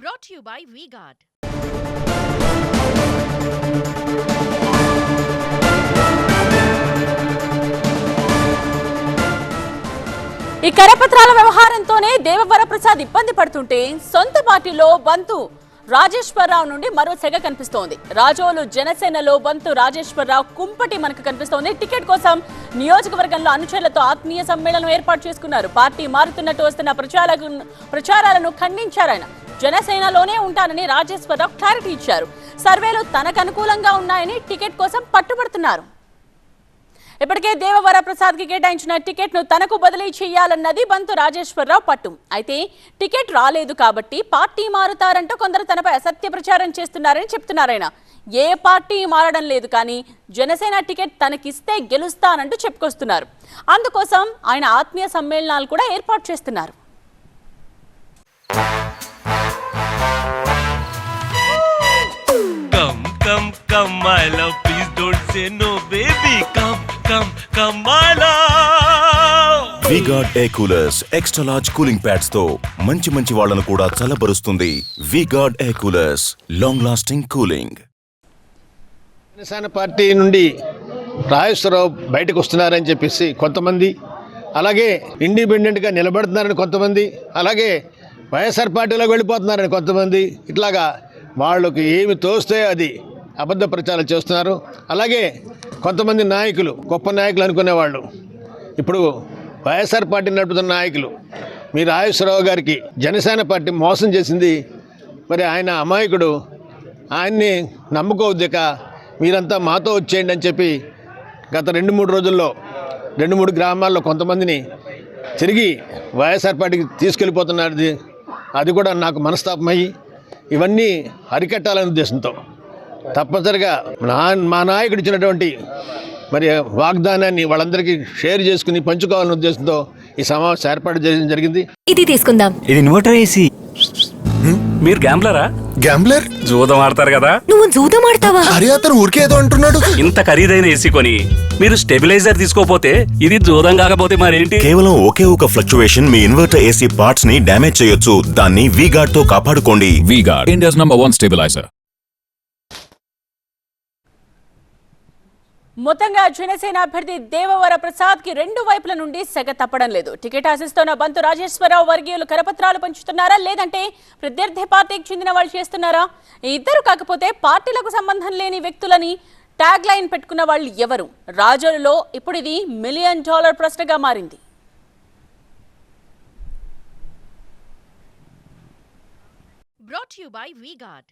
Brought you by V-Guard ఈ కరపత్రాల వ్యవహారంతోనే దేవవర ప్రసాద్ ఇబ్బంది పడుతుంటే సొంత పార్టీలో బంతు రాజేశ్వరరావు నుండి మరో సెగ కనిపిస్తోంది. రాజోలు జనసేనలో బంతు రాజేశ్వరరావు కుంపటి మనకు కనిపిస్తోంది. టికెట్ కోసం నియోజకవర్గంలో అనుచరులతో ఆత్మీయ సమ్మేళనం ఏర్పాటు చేసుకున్నారు. పార్టీ మారుతున్నట్టు వస్తున్న ప్రచారాలకు ప్రచారాలను ఖండించారు ఆయన. జనసేనలోనే ఉంటానని రాజేశ్వరరావు క్లారిటీ ఇచ్చారు. సర్వేలు తనకు అనుకూలంగా ఉన్నాయని టికెట్ కోసం పట్టుబడుతున్నారు. ఇప్పటికే దేవవర ప్రసాద్కి కేటాయించిన టికెట్ను తనకు బదిలీ చేయాలన్నది బంతు రాజేశ్వరరావు పట్టు. అయితే టికెట్ రాలేదు కాబట్టి పార్టీ మారుతారంటూ కొందరు తనపై అసత్య ప్రచారం చేస్తున్నారని చెప్తున్నారాయన ఏ పార్టీ మారడం లేదు కానీ జనసేన టికెట్ తనకిస్తే గెలుస్తానంటూ చెప్పుకొస్తున్నారు. అందుకోసం ఆయన ఆత్మీయ సమ్మేళనాలు కూడా ఏర్పాటు చేస్తున్నారు. Come, come, come, my love. Please don't say no, baby. Come, come. V-Guard air coolers extra large cooling ప్యాడ్స్తో మంచి మంచి వాళ్ళను కూడా చల్లబరుస్తుంది V-Guard air coolers long lasting cooling Janasena party నుండి రాజేశ్వరరావు బయటకు వస్తున్నారని చెప్పేసి కొంతమంది అలాగే ఇండిపెండెంట్గా నిలబడుతున్నారని కొంతమంది అలాగే వైఎస్ఆర్ పార్టీలోకి వెళ్ళిపోతున్నారని కొంతమంది ఇట్లాగా వాళ్ళకి ఏమి తోస్తే అది అబద్ధ ప్రచారం చేస్తున్నారు. అలాగే కొంతమంది నాయకులు గొప్ప నాయకులు అనుకునేవాళ్ళు. ఇప్పుడు వైఎస్ఆర్ పార్టీ నడుపుతున్న నాయకులు మీ రాజేశ్వరరావు గారికి జనసేన పార్టీ మోసం చేసింది. మరి ఆయన అమాయకుడు. ఆయన్ని నమ్ముకోవద్దిక మీరంతా మాతో వచ్చేయండి అని చెప్పి గత రెండు మూడు రోజుల్లో రెండు మూడు గ్రామాల్లో కొంతమందిని తిరిగి వైఎస్ఆర్ పార్టీకి తీసుకెళ్ళిపోతున్నది అది కూడా నాకు మనస్తాపమయ్యి ఇవన్నీ అరికట్టాలనే ఉద్దేశంతో. తప్పనిసరిగా నా మా నాయకుడు ఇచ్చినటువంటి మరి వాగ్దానాన్ని వాళ్ళందరికీ షేర్ చేసుకుని పంచుకోవాలనే ఉద్దేశంతో ఈ సమావేశం ఏర్పాటు చేయడం జరిగింది. ఇది తీసుకుందాం. ఇది ఇన్వర్టర్ ఏసీ మీరు గ్యాంబ్లరా? గ్యాంబ్లర్? జూదం ఆడతారు కదా? నువ్వు జూదం ఆడతావా? అరే అతను ఊరికే ఏదో అంటున్నాడు. ఇంత ఖరీదైన ఏసీ కొని మీరు స్టెబిలైజర్ తీసుకోపోతే ఇది జూదం కాకపోతే మరేంటి? కేవలం ఒకే ఒక ఫ్లక్చువేషన్ మీ ఇన్వర్టర్ ఏసీ పార్ట్స్ని డ్యామేజ్ చేయొచ్చు. దాన్ని వీగార్డ్తో కాపాడుకోండి. V-Guard, India's number one stabilizer. మొత్తంగా జనసేన అభ్యర్థి దేవవర ప్రసాద్కి రెండు వైపుల నుండి సెగ తప్పడం లేదు. టికెట్ ఆశిస్తున్న బంతు రాజేశ్వరరావు వర్గీయులు కరపత్రాలు పంచుతున్నారా? లేదంటే ప్రత్యర్థి పార్టీకి చెందిన వాళ్ళు చేస్తున్నారా? ఇద్దరు కాకపోతే పార్టీలకు సంబంధం లేని వ్యక్తులని ట్యాగ్ లైన్ పెట్టుకున్న వాళ్ళు ఎవరు? రాజోలులో ఇప్పుడు ఇది మిలియన్ డాలర్ ప్రశ్నగా మారింది. Brought to you by VGuard.